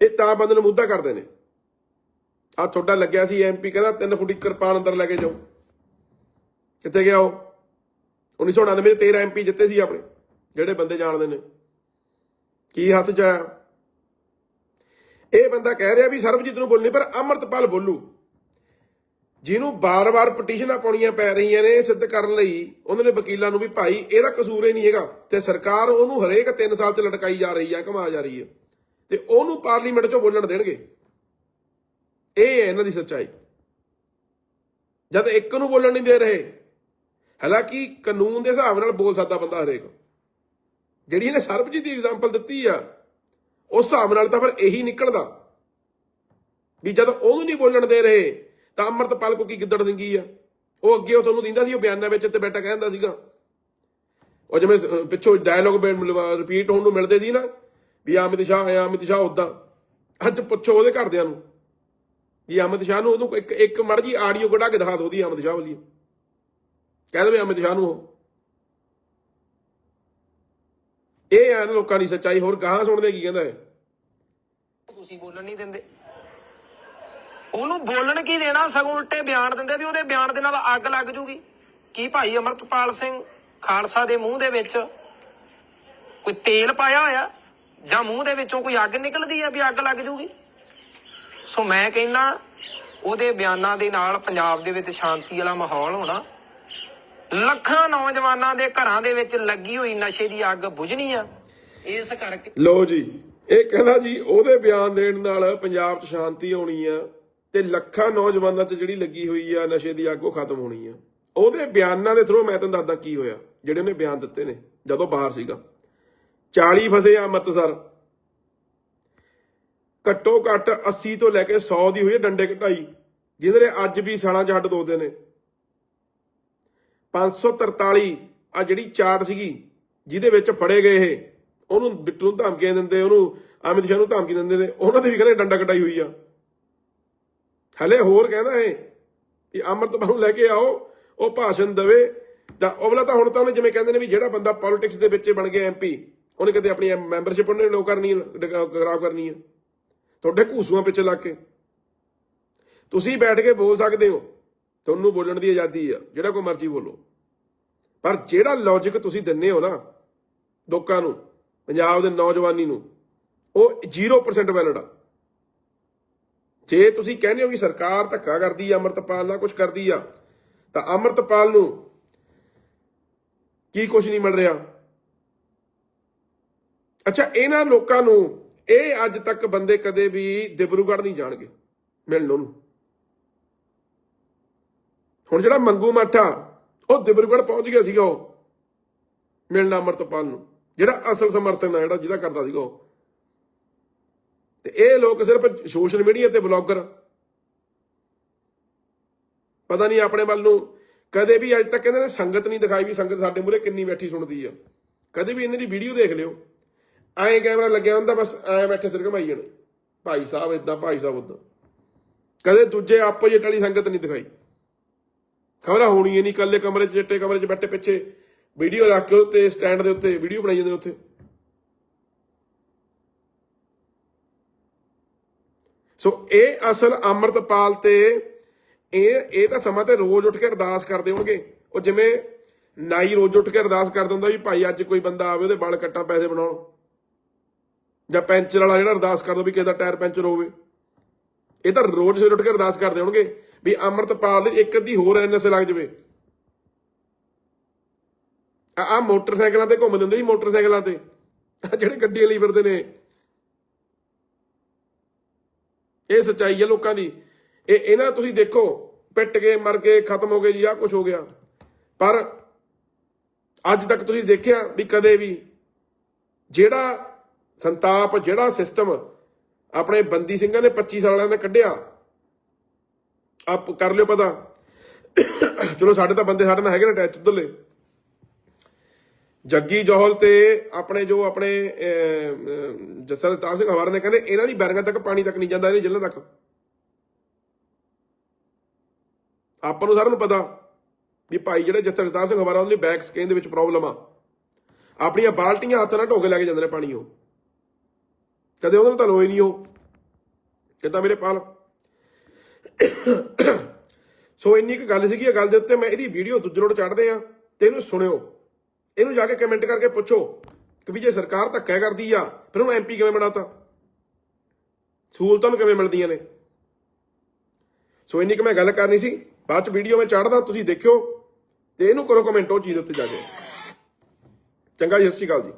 ਇਹ ਤਾਂ ਬੰਦੇ ਨੂੰ ਮੁੱਦਾ ਕਰਦੇ ਨੇ। ਆ ਤੁਹਾਡਾ ਲੱਗਿਆ ਸੀ ਐਮਪੀ ਕਹਿੰਦਾ ਤਿੰਨ ਫੁੱਟੀ ਕਿਰਪਾਨ ਅੰਦਰ ਲੈ ਕੇ ਜਾਓ। ਕਿੱਥੇ ਗਿਆ ਉਹ? 1999 ਚ 13 ਐਮਪੀ ਜਿੱਤੇ ਸੀ ਆਪਣੇ। ਜਿਹੜੇ ਬੰਦੇ ਜਾਣਦੇ ਨੇ। ਕੀ ਹੱਥ ਚ ਆਇਆ? ਇਹ ਬੰਦਾ ਕਹਿ ਰਿਹਾ ਵੀ ਸਰਬਜੀਤ ਨੂੰ ਬੋਲਣੀ ਪਰ ਅਮਰਤਪਾਲ ਬੋਲੂ। ਜਿਹਨੂੰ ਬਾਰ-ਬਾਰ ਪਟੀਸ਼ਨਾਂ ਪਾਉਣੀਆਂ ਪੈ ਰਹੀਆਂ ਨੇ ਸਿੱਧ ਕਰਨ ਲਈ ਉਹਨਾਂ ਨੇ ਵਕੀਲਾਂ ਨੂੰ ਵੀ ਭਾਈ, ਇਹਦਾ ਕਸੂਰ ਹੀ ਨਹੀਂ ਹੈਗਾ। ਤੇ ਸਰਕਾਰ ਉਹਨੂੰ ਹਰੇਕ 3 ਸਾਲ ਤੇ ਲਟਕਾਈ ਜਾ ਰਹੀ ਹੈ ਘਮਾ ਜਾ ਰਹੀ ਹੈ ਤੇ ਉਹਨੂੰ ਪਾਰਲੀਮੈਂਟ 'ਚੋਂ ਬੋਲਣ ਦੇਣਗੇ। ਇਹ ਹੈ ਇਹਨਾਂ ਦੀ ਸੱਚਾਈ। ਜਦ ਇੱਕ ਨੂੰ ਬੋਲਣ ਨਹੀਂ ਦੇ ਰਹੇ ਹਾਲਾਂਕਿ ਕਾਨੂੰਨ ਦੇ ਹਿਸਾਬ ਨਾਲ ਬੋਲ ਸਕਦਾ ਬੰਦਾ ਹਰੇਕ। ਜਿਹੜੀ ਇਹਨੇ ਸਰਬਜੀਤ ਦੀ ਐਗਜ਼ਾਮਪਲ ਦਿੱਤੀ ਆ, ਉਸ ਹਿਸਾਬ ਨਾਲ ਤਾਂ ਫਿਰ ਇਹੀ ਨਿਕਲਦਾ। ਵੀ ਜਦ ਉਹਨੂੰ ਨਹੀਂ ਬੋਲਣ ਦੇ ਰਹੇ, ਤਾਂ ਅੰਮ੍ਰਿਤਪਾਲ ਕੋ ਕੀ ਗਿੱਦੜ ਸਿੰਘੀ ਆ? ਉਹ ਅੱਗੇ ਉਹ ਤੁਹਾਨੂੰ ਦਿੰਦਾ ਸੀ, ਉਹ ਬਿਆਨਾਂ ਵਿੱਚ ਤੇ ਬੈਠਾ ਕਹਿੰਦਾ ਸੀਗਾ। ਉਹ ਜਿਵੇਂ ਪਿੱਛੋਂ ਡਾਇਲੋਗ ਰਿਪੀਟ ਹੋਣ ਨੂੰ ਮਿਲਦੇ ਸੀ ਨਾ, ਵੀ ਅਮਿਤ ਸ਼ਾਹ ਹੈ ਅਮਿਤ ਸ਼ਾਹ ਉਦਾਂ ਅੱਜ ਪੁੱਛੋ ਉਹਦੇ ਘਰਦਿਆਂ ਨੂੰ। ਵੀ ਅਮਿਤ ਸ਼ਾਹ ਨੂੰ ਉਹਨੂੰ ਇੱਕ ਇੱਕ ਮੜ ਜੀ ਆਡੀਓ ਕਢਾ ਕੇ ਦਿਖਾ ਦੋ ਉਹਦੀ ਅਮਿਤ ਸ਼ਾਹ ਵਾਲੀ। ਕਹਿ ਦੇਵੇ ਅਮਿਤ ਸ਼ਾਹ ਨੂੰ ਉਹ। ਇਹ ਆ ਲੋਕਾਂ ਦੀ ਸੱਚਾਈ, ਹੋਰ ਗਾਹਾਂ ਸੁਣਦੇ ਕੀ ਕਹਿੰਦਾ ਹੈ ਤੁਸੀਂ ਬੋਲਣ ਨਹੀਂ ਦਿੰਦੇ। ਉਹਨੂੰ ਬੋਲਣ ਕੀ ਦੇਣਾ? ਸਗੋਂ ਉਲਟੇ ਬਿਆਨ ਦਿੰਦੇ ਵੀ ਉਹਦੇ ਬਿਆਨ ਦੇ ਨਾਲ ਅੱਗ ਲੱਗ ਜੂਗੀ। ਕੀ ਭਾਈ ਅਮਰਤਪਾਲ ਸਿੰਘ ਖਾਲਸਾ ਦੇ ਮੂੰਹ ਦੇ ਵਿੱਚ ਕੋਈ ਤੇਲ ਪਾਇਆ ਹੋਇਆ? ਜਾਂ ਮੂੰਹ ਦੇ ਵਿੱਚੋਂ ਕੋਈ ਅੱਗ ਨਿਕਲਦੀ ਹੈ ਵੀ ਅੱਗ ਲੱਗ ਜੂਗੀ? ਸੋ ਮੈਂ ਕਹਿੰਦਾ, ਉਹਦੇ ਬਿਆਨਾਂ ਦੇ ਨਾਲ ਪੰਜਾਬ ਦੇ ਵਿੱਚ ਸ਼ਾਂਤੀ ਵਾਲਾ ਮਾਹੌਲ ਹੋਣਾ ਲੱਖਾਂ ਨੌਜਵਾਨਾਂ ਦੇ ਘਰਾਂ ਦੇ ਵਿੱਚ ਲੱਗੀ ਹੋਈ ਨਸ਼ੇ ਦੀ ਅੱਗ ਬੁਝਣੀ ਆ। ਇਸ ਕਰਕੇ ਲੋ ਜੀ, ਇਹ ਕਹਿੰਦਾ ਜੀ, ਉਹਦੇ ਬਿਆਨ ਦੇਣ ਨਾਲ ਪੰਜਾਬ 'ਚ ਸ਼ਾਂਤੀ ਆਉਣੀ ਆ ਤੇ ਲੱਖਾਂ ਨੌਜਵਾਨਾਂ 'ਚ ਜਿਹੜੀ ਲੱਗੀ ਹੋਈ ਆ ਨਸ਼ੇ ਦੀ ਅੱਗ, ਉਹ ਖਤਮ ਹੋਣੀ ਆ। ਉਹਦੇ ਬਿਆਨਾਂ ਦੇ ਥਰੂ ਮੈਂ ਤੁਹਾਨੂੰ ਦੱਸਦਾ ਕੀ ਹੋਇਆ। ਜਿਹੜੇ ਉਹਨੇ ਬਿਆਨ ਦਿੱਤੇ ਨੇ, ਜਦੋਂ ਬਾਹਰ ਸੀਗਾ। 40 ਫਸੇ ਆ ਅੰਮ੍ਰਿਤਸਰ। ਘੱਟੋ ਘੱਟ 80 ਤੋਂ ਲੈ ਕੇ 100 ਦੀ ਹੋਈ ਡੰਡੇ ਘਟਾਈ ਜਿਹਦੇ ਨੇ ਅੱਜ ਵੀ ਸਾਲਾਂ 'ਚ ਹੱਡ ਦੋਦੇ ਨੇ। 543 ਆ ਜਿਹੜੀ ਚਾਰਟ ਸੀਗੀ, ਜਿਹਦੇ ਵਿੱਚ ਫੜੇ ਗਏ ਇਹ। ਉਹਨੂੰ ਬਿੱਟੂ ਨੂੰ ਧਮਕੀਆਂ ਦਿੰਦੇ, ਉਹਨੂੰ ਅਮਿਤ ਸ਼ਾਹ ਨੂੰ ਧਮਕੀ ਦਿੰਦੇ ਨੇ। ਉਹਨਾਂ ਦੀ ਵੀ ਕਹਿੰਦੇ ਡੰਡਾ ਕਟਾਈ ਹੋਈ ਆ। ਹਲੇ ਹੋਰ ਕਹਿੰਦਾ ਇਹ ਕਿ ਅੰਮ੍ਰਿਤਪਾਲ ਨੂੰ ਲੈ ਕੇ ਆਓ, ਉਹ ਭਾਸ਼ਣ ਦੇਵੇ। ਤਾਂ ਅਗਲਾ ਤਾਂ ਹੁਣ ਤਾਂ ਉਹਨੇ ਜਿਵੇਂ ਕਹਿੰਦੇ ਨੇ ਵੀ ਜਿਹੜਾ ਬੰਦਾ ਪੋਲਿਟਿਕਸ ਦੇ ਵਿੱਚ ਬਣ ਗਿਆ ਐਮਪੀ ਉਹਨੇ ਕਦੇ ਆਪਣੀ ਮੈਂਬਰਸ਼ਿਪ ਉਹਨੇ ਲੋ ਕਰਨੀ ਹੈ ਖਰਾਬ ਕਰਨੀ ਹੈ ਤੁਹਾਡੇ ਘੂਸੂਆਂ ਪਿੱਛੇ ਲੱਗ ਕੇ। ਤੁਸੀਂ ਬੈਠ ਕੇ ਬੋਲ ਸਕਦੇ ਹੋ। ਤੁਹਾਨੂੰ ਬੋਲਣ ਦੀ ਆਜ਼ਾਦੀ ਆ, ਜਿਹੜਾ ਕੋਈ ਮਰਜ਼ੀ ਬੋਲੋ। ਪਰ ਜਿਹੜਾ ਲੌਜੀਕ ਤੁਸੀਂ ਦਿੰਦੇ ਹੋ ਨਾ, ਲੋਕਾਂ ਨੂੰ, ਪੰਜਾਬ ਦੇ ਨੌਜਵਾਨੀ ਨੂੰ, ਉਹ 0% ਵੈਲਿਡ ਆ। ਜੇ ਤੁਸੀਂ ਕਹਿੰਦੇ ਹੋ ਵੀ ਸਰਕਾਰ ਧੱਕਾ ਕਰਦੀ ਆ, ਅਮਰਤਪਾਲ ਨਾਲ ਕੁਝ ਕਰਦੀ ਆ, ਤਾਂ ਅਮਰਤਪਾਲ ਨੂੰ ਕੀ ਕੁਝ ਨਹੀਂ ਮਿਲ ਰਿਹਾ? ਅੱਛਾ, ਇਹਨਾਂ ਲੋਕਾਂ ਨੂੰ ਇਹ ਅੱਜ ਤੱਕ ਬੰਦੇ ਕਦੇ ਵੀ ਦਿਬਰੂਗੜ੍ਹ ਨਹੀਂ ਜਾਣਗੇ, ਮਿਲਣ ਉਹਨੂੰ ਹੁਣ ਜਿਹੜਾ ਮੰਗੂ ਮਾਠਾ ਉਹ ਦਿਬਰੂਗੜ੍ਹ ਪਹੁੰਚ ਗਿਆ ਸੀਗਾ ਉਹ, ਮਿਲਣਾ ਅਮਰਤਪਾਲ ਨੂੰ, ਜਿਹੜਾ ਅਸਲ ਸਮਰਥਨ ਆ, ਜਿਹੜਾ ਜਿਹਦਾ ਕਰਦਾ ਸੀਗਾ ਉਹ। ਤੇ ਇਹ ਲੋਕ ਸਿਰਫ ਸੋਸ਼ਲ ਮੀਡੀਆ ਤੇ ਬਲੌਗਰ। ਪਤਾ ਨਹੀਂ ਆਪਣੇ ਵੱਲ ਨੂੰ, ਕਦੇ ਵੀ ਅੱਜ ਤੱਕ ਕਹਿੰਦੇ ਨੇ ਸੰਗਤ ਨਹੀਂ ਦਿਖਾਈ ਵੀ ਸੰਗਤ ਸਾਡੇ ਮੂਹਰੇ ਕਿੰਨੀ ਬੈਠੀ ਸੁਣਦੀ ਆ। ਕਦੇ ਵੀ ਇਹਨਾਂ ਦੀ ਵੀਡੀਓ ਦੇਖ ਲਿਓ। ਐਂ ਕੈਮਰਾ ਲੱਗਿਆ ਹੁੰਦਾ, ਬਸ ਐਂ ਬੈਠੇ ਸਿਰ ਘਮਾਈ ਜਾਣੇ। ਭਾਈ ਸਾਹਿਬ ਇਦਾਂ ਭਾਈ ਸਾਹਿਬ ਉਦਾਂ ਕਦੇ ਦੂਜੇ ਆਪੋਜੀਟ ਵਾਲੀ ਸੰਗਤ ਨਹੀਂ ਦਿਖਾਈ। ਖਬਰਾਂ ਹੋਣੀਆਂ ਨਹੀਂ ਕੱਲੇ ਕਮਰੇ 'ਚ, ਚਿੱਟੇ ਕਮਰੇ 'ਚ ਬੈਠੇ ਪਿੱਛੇ। ਵੀਡੀਓ ਰੱਖ ਕੇ ਉੱਤੇ, ਸਟੈਂਡ ਦੇ ਉੱਤੇ, ਵੀਡੀਓ ਬਣਾਈ ਜਾਂਦੇ ਉੱਥੇ। ਸੋ ਇਹ ਅਸਲ ਅੰਮ੍ਰਿਤਪਾਲ ਤੇ ਇਹ ਇਹ ਤਾਂ ਸਮਾਂ ਤੇ ਰੋਜ਼ ਉੱਠ ਕੇ ਅਰਦਾਸ ਕਰਦੇ ਹੋਣਗੇ। ਉਹ ਜਿਵੇਂ ਨਾਈ ਰੋਜ਼ ਉੱਠ ਕੇ ਅਰਦਾਸ ਕਰਦਾ ਹੁੰਦਾ ਵੀ ਭਾਈ ਅੱਜ ਕੋਈ ਬੰਦਾ ਆਵੇ, ਉਹਦੇ ਵਾਲ ਕੱਟਾਂ, ਪੈਸੇ ਬਣਾਉਣ। ਜਾਂ ਪੈਂਚਰ ਵਾਲਾ ਜਿਹੜਾ ਅਰਦਾਸ ਕਰਦਾ ਵੀ ਕਿਸੇ ਦਾ ਟਾਇਰ ਪੈਂਚਰ ਹੋਵੇ। ਇਹ ਤਾਂ ਰੋਜ਼ ਸਵੇਰ ਉੱਠ ਕੇ ਅਰਦਾਸ ਕਰਦੇ ਹੋਣਗੇ। ਵੀ ਅੰਮ੍ਰਿਤਪਾਲ ਦੀ ਇੱਕ ਅੱਧੀ ਹੋਰ ਐਨਐਸ ਲੱਗ ਜਵੇ। ਆ ਆਹ ਮੋਟਰਸਾਈਕਲਾਂ ਤੇ ਘੁੰਮਦੇ ਹੁੰਦੇ ਸੀ, ਮੋਟਰਸਾਈਕਲਾਂ ਤੇ। ਆਹ ਜਿਹੜੇ ਗੱਡੀਆਂ ਲਈ ਫਿਰਦੇ ਨੇ। ਇਹ ਸੱਚਾਈ ਹੈ ਲੋਕਾਂ ਦੀ। ਇਹ ਇਹਨਾਂ ਤੁਸੀਂ ਦੇਖੋ, ਪਿੱਟ ਕੇ, ਮਰ ਕੇ, ਖਤਮ ਹੋ ਗਏ ਜੀ ਆ ਕੁਝ ਹੋ ਗਿਆ। ਪਰ ਅੱਜ ਤੱਕ ਤੁਸੀਂ ਦੇਖਿਆ ਵੀ ਕਦੇ ਵੀ ਜਿਹੜਾ ਸੰਤਾਪ, ਜਿਹੜਾ ਸਿਸਟਮ ਆਪਣੇ ਬੰਦੀ ਸਿੰਘਾਂ ਨੇ 25 ਸਾਲਾਂ ਦਾ ਕੱਢਿਆ ਆਪ ਕਰ ਲਿਓ ਪਤਾ। ਚਲੋ ਸਾਡੇ ਤਾਂ ਬੰਦੇ ਸਾਡੇ ਨਾਲ ਹੈਗੇ ਨੇ ਅਟੈਚ ਉਧਰਲੇ। ਜੱਗੀ ਜੋਹਲ ਤੇ ਆਪਣੇ ਜੋ ਆਪਣੇ ਜਸਰ ਤਾਰ ਸਿੰਘ ਹਵਾਰ ਨੇ ਕਹਿੰਦੇ, ਇਹਨਾਂ ਦੀ ਬੈਰਗਾਂ ਤੱਕ ਪਾਣੀ ਤੱਕ ਨਹੀਂ ਜਾਂਦਾ ਇਹਦੀ ਜੇਲ੍ਹਾਂ ਤੱਕ। ਆਪਾਂ ਨੂੰ ਸਾਰਿਆਂ ਨੂੰ ਪਤਾ ਵੀ ਭਾਈ ਜਿਹੜੇ ਜਸਰ ਤਾਰ ਸਿੰਘ ਹਵਾਰਾ ਉਹਨਾਂ ਦੀ ਬੈਕ ਸਕੇਨ ਦੇ ਵਿੱਚ ਪ੍ਰੋਬਲਮ ਆ। ਆਪਣੀਆਂ ਬਾਲਟੀਆਂ ਹੱਥ ਨਾਲ ਢੋ ਕੇ ਲੈ ਕੇ ਜਾਂਦੇ ਨੇ ਪਾਣੀ ਉਹ। ਕਦੇ ਉਹਨਾਂ ਨੂੰ ਤਾਂ ਲੋਏ ਨਹੀਂ ਉਹ। ਕਿੱਦਾਂ ਮੇਰੇ ਪਾਲ? ਸੋ ਇੰਨੀ ਕੁ ਗੱਲ ਸੀਗੀ, ਇਹ ਗੱਲ ਦੇ ਉੱਤੇ ਮੈਂ ਇਹਦੀ ਵੀਡੀਓ ਦੂਜੇ ਰੋਡ ਚੜਦੇ ਆ ਤੇ ਇਹਨੂੰ ਸੁਣਿਓ। ਇਹਨੂੰ ਜਾ ਕੇ ਕਮੈਂਟ ਕਰਕੇ ਪੁੱਛੋ ਕਿ ਵੀ ਜੇ ਸਰਕਾਰ ਧੱਕਾ ਕਰਦੀ ਆ, ਫਿਰ ਉਹਨੂੰ ਐਮਪੀ ਕਿਵੇਂ ਬਣਾਤਾ? ਸਹੂਲਤਾਂ ਨੂੰ ਕਿਵੇਂ ਮਿਲਦੀਆਂ ਨੇ? ਸੋ ਇੰਨੀ ਕੁ ਮੈਂ ਗੱਲ ਕਰਨੀ ਸੀ। ਬਾਅਦ ਚ ਵੀਡੀਓ ਮੈਂ ਚੜਦਾ ਤੁਸੀਂ ਦੇਖਿਓ। ਤੇ ਇਹਨੂੰ ਕਰੋ ਕਮੈਂਟ ਉਹ ਚੀਜ਼ ਉੱਤੇ ਜਾ ਕੇ। ਚੰਗਾ ਜੀ, ਸਤਿ ਸ਼੍ਰੀ ਅਕਾਲ ਜੀ।